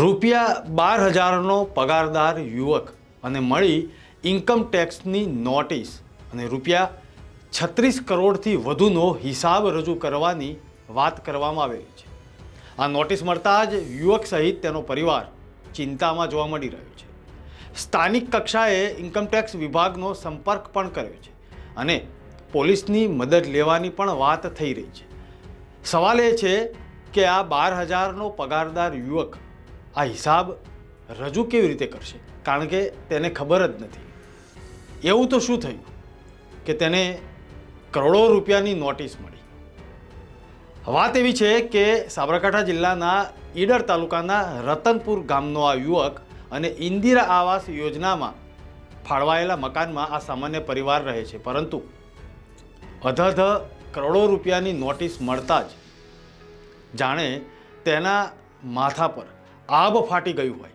રૂપિયા બાર હજારનો પગારદાર યુવક અને મળી ઇન્કમ ટેક્સની નોટિસ અને રૂપિયા છત્રીસ કરોડથી વધુનો હિસાબ રજૂ કરવાની વાત કરવામાં આવેલી છે. આ નોટિસ મળતા જ યુવક સહિત તેનો પરિવાર ચિંતામાં જોવા મળી રહ્યો છે. સ્થાનિક કક્ષાએ ઇન્કમટેક્સ વિભાગનો સંપર્ક પણ કર્યો છે અને પોલીસની મદદ લેવાની પણ વાત થઈ રહી છે. સવાલ એ છે કે આ બાર હજારનો પગારદાર યુવક આ હિસાબ રજૂ કેવી રીતે કરશે? કારણ કે તેને ખબર જ નથી. એવું તો શું થયું? કે તેને કરોડો રૂપિયાની નોટિસ મળી. વાત એવી છે કે સાબરકાંઠા જિલ્લાના ઈડર તાલુકાના રતનપુર ગામનો આ યુવક અને ઇન્દિરા આવાસ યોજનામાં ફાળવાયેલા મકાનમાં આ સામાન્ય પરિવાર રહે છે. પરંતુ અધધ કરોડો રૂપિયાની નોટિસ મળતા જ જાણે તેના માથા પર આબ ફાટી ગયું હોય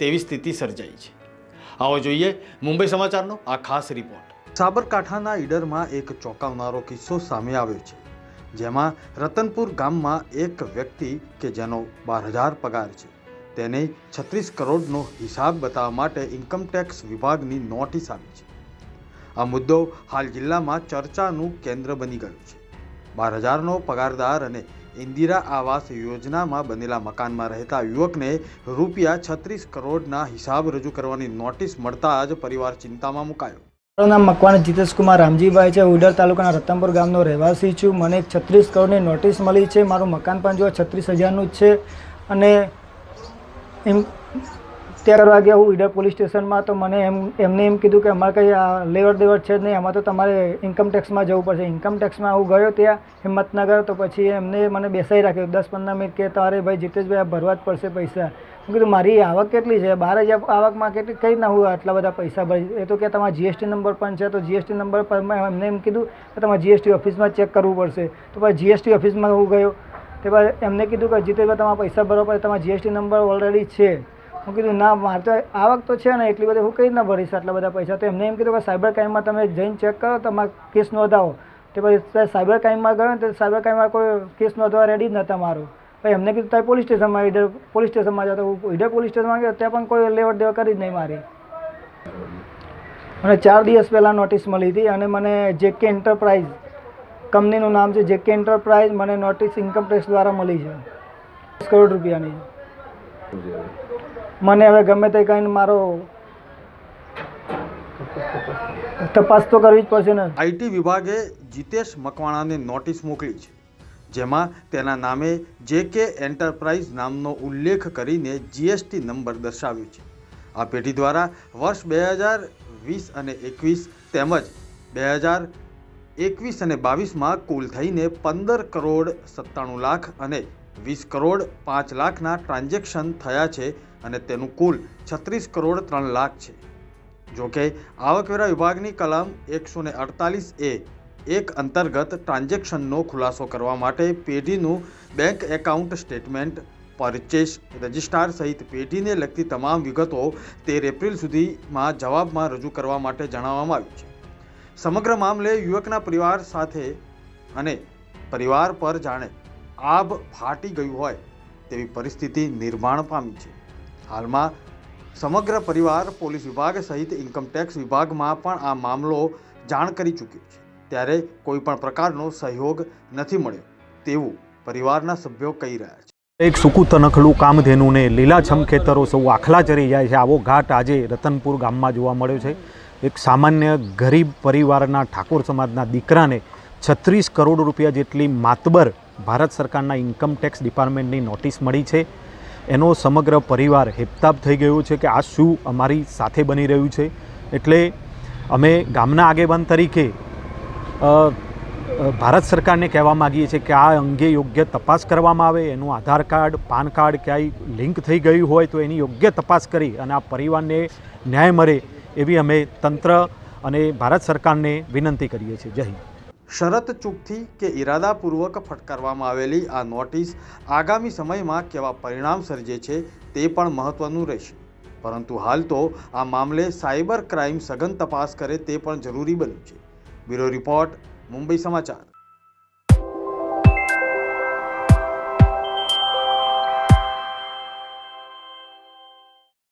તેવી સ્થિતિ સર્જાઈ છે. આવો જોઈએ મુંબઈ સમાચારનો આ ખાસ રિપોર્ટ સાબરકાંઠાના ઈડરમાં એક ચોંકાવનારો કિસ્સો સામે આવ્યો છે, જેમાં રતનપુર ગામમાં એક વ્યક્તિ કે જેનો બાર હજાર પગાર છે, તેને છત્રીસ કરોડનો હિસાબ બતાવવા માટે ઇન્કમટેક્સ વિભાગની નોટિસ આવી છે. આ મુદ્દો હાલ જિલ્લામાં ચર્ચાનું કેન્દ્ર બની ગયું છે. બાર હજારનો પગારદાર અને ઇન્દિરા આવાસ યોજનામાં બનેલા મકાનમાં રહેતા યુવકને રૂપિયા છત્રીસ કરોડના હિસાબ રજૂ કરવાની નોટિસ મળતા જ પરિવાર ચિંતામાં મુકાયો. મારું નામ મકવાણા જીતેશકુમાર રામજીભાઈ છે. ઉડર તાલુકાના રતનપુર ગામનો રહેવાસી છું. મને એક છત્રીસ કરોડની નોટિસ મળી છે. મારું મકાન પણ જો છત્રીસ હજારનું જ છે. અને એમ ત્યાં વાગ્યા ગયા હું ઈડર પોલીસ સ્ટેશનમાં તો મને એમ, એમને એમ કીધું કે અમારે કંઈ લેવડ દેવડ છે જ નહીં, આમાં તો તમારે ઇન્કમ ટેક્સમાં જવું પડશે. ઇન્કમ ટેક્સમાં હું ગયો ત્યાં હિંમતનગર, તો પછી એમને મને બેસાઈ રાખ્યો. દસ પંદર મિનિટ કે તારે ભાઈ જીતેશભાઈ, આ ભરવા જ પડશે પૈસા. હું કીધું, મારી આવક કેટલી છે? બાર હજાર આવકમાં કેટલી, કઈ ના હું આટલા બધા પૈસા ભરી. એ તો કે તમારા જીએસટી નંબર પણ છે, તો જીએસટી નંબર પર મેં એમને એમ કીધું કે તમારે જીએસટી ઓફિસમાં ચેક કરવું પડશે. તો પછી જીએસટી ઓફિસમાં હું ગયો. તે બાદ એમને કીધું કે જીતેશભાઈ, તમારા પૈસા ભરવા પડે તમારા જીએસટી નંબર ઓલરેડી છે. હું કીધું, ના, મારે તો આવક તો છે ને એટલી બધી હું કઈ રીતના ભરીશ આટલા બધા પૈસા? તો એમને એમ કીધું કે, સાયબર ક્રાઇમમાં તમે જઈને ચેક કરો, તમારે કેસ નોંધાવો. તે પછી સાયબર ક્રાઇમમાં ગયો ને, તો સાયબર ક્રાઇમમાં કોઈ કેસ નોંધવા રેડી જ નહોતા મારું. પછી એમને કીધું તમે પોલીસ સ્ટેશનમાં ઈડર, પોલીસ સ્ટેશનમાં જાઓ. હું ઈડર પોલીસ સ્ટેશનમાં ગયો, ત્યાં પણ કોઈ લેવડ દેવડ કરી જ નહીં મારી. મને ચાર દિવસ પહેલાં નોટિસ મળી હતી અને મને જેકે એન્ટરપ્રાઇઝ કંપનીનું નામ છે જેકે એન્ટરપ્રાઇઝ મને નોટિસ ઇન્કમ ટેક્સ દ્વારા મળી છે. દસ કરોડ રૂપિયાની. મને હવે ગમે તે કહીને મારો તપાસ તો કરવી જ પડશે ને. આઈટી વિભાગે જીતેશ મકવાણાને નોટિસ મોકલી છે, જેમાં તેના નામે જે કે એન્ટરપ્રાઇઝ નામનો ઉલ્લેખ કરીને જીએસટી નંબર દર્શાવ્યો છે. આ પેઢી દ્વારા વર્ષ બે હજાર વીસ અને એકવીસ તેમજ બે હજાર એકવીસ અને બાવીસમાં કુલ થઈને પંદર કરોડ સત્તાણું લાખ અને વીસ કરોડ પાંચ લાખના ટ્રાન્ઝેક્શન થયા છે અને તેનું કુલ છત્રીસ કરોડ ત્રણ લાખ છે. જોકે આવકવેરા વિભાગની કલમ એકસો ને અડતાલીસ એ એક અંતર્ગત ટ્રાન્ઝેક્શનનો ખુલાસો કરવા માટે પેઢીનું bank account statement, purchase registrar સહિત પેઢીને લગતી તમામ વિગતો તેર એપ્રિલ સુધીમાં જવાબમાં રજૂ કરવા માટે જણાવવામાં આવ્યું છે. સમગ્ર મામલે યુવકના પરિવાર સાથે અને પરિવાર પર જાણે આબ ફાટી ગયું હોય તેવી પરિસ્થિતિ નિર્માણ પામી છે. હાલમાં સમગ્ર પરિવાર પોલીસ વિભાગ સહિત ઇન્કમટેક્સ વિભાગમાં પણ આ મામલો જાણ કરી ચૂક્યો છે. ત્યારે કોઈ પણ પ્રકારનો સહયોગ નથી મળ્યો તેવું પરિવારના સભ્યો કહી રહ્યા છે. એક સૂકું તનખલું કામધેનુને લીલાછમ ખેતરો સૌ આખલા ચરી જાય છે. આવો ઘાટ આજે રતનપુર ગામમાં જોવા મળ્યો છે. એક સામાન્ય ગરીબ પરિવારના ઠાકોર સમાજના દીકરાને છત્રીસ કરોડ રૂપિયા જેટલી માતબર ભારત સરકારના ઇન્કમ ટેક્સ ડિપાર્ટમેન્ટની નોટિસ મળી છે. એનો સમગ્ર પરિવાર હેપતાબ થઈ ગયો છે કે આ શું અમારી સાથે બની રહ્યું છે. એટલે અમે ગામના આગેવાન તરીકે ભારત સરકારને કહેવા માગીએ છીએ કે આ અંગે યોગ્ય તપાસ કરવામાં આવે. એનું આધાર કાર્ડ, પાન કાર્ડ ક્યાંય લિંક થઈ ગયું હોય તો એની યોગ્ય તપાસ કરી અને આ પરિવારને ન્યાય મળે એવી અમે તંત્ર અને ભારત સરકારને વિનંતી કરીએ છીએ. જય હિન્દ. શરત ચૂકથી કે ઇરાદાપૂર્વક ફટકારવામાં આવેલી આ નોટિસ આગામી સમયમાં કેવા પરિણામ સર્જે છે તે પણ મહત્વનું રહેશે. પરંતુ હાલ તો આ મામલે સાયબર ક્રાઇમ સઘન તપાસ કરે તે પણ જરૂરી બન્યું છે. બ્યુરો રિપોર્ટ, મુંબઈ સમાચાર.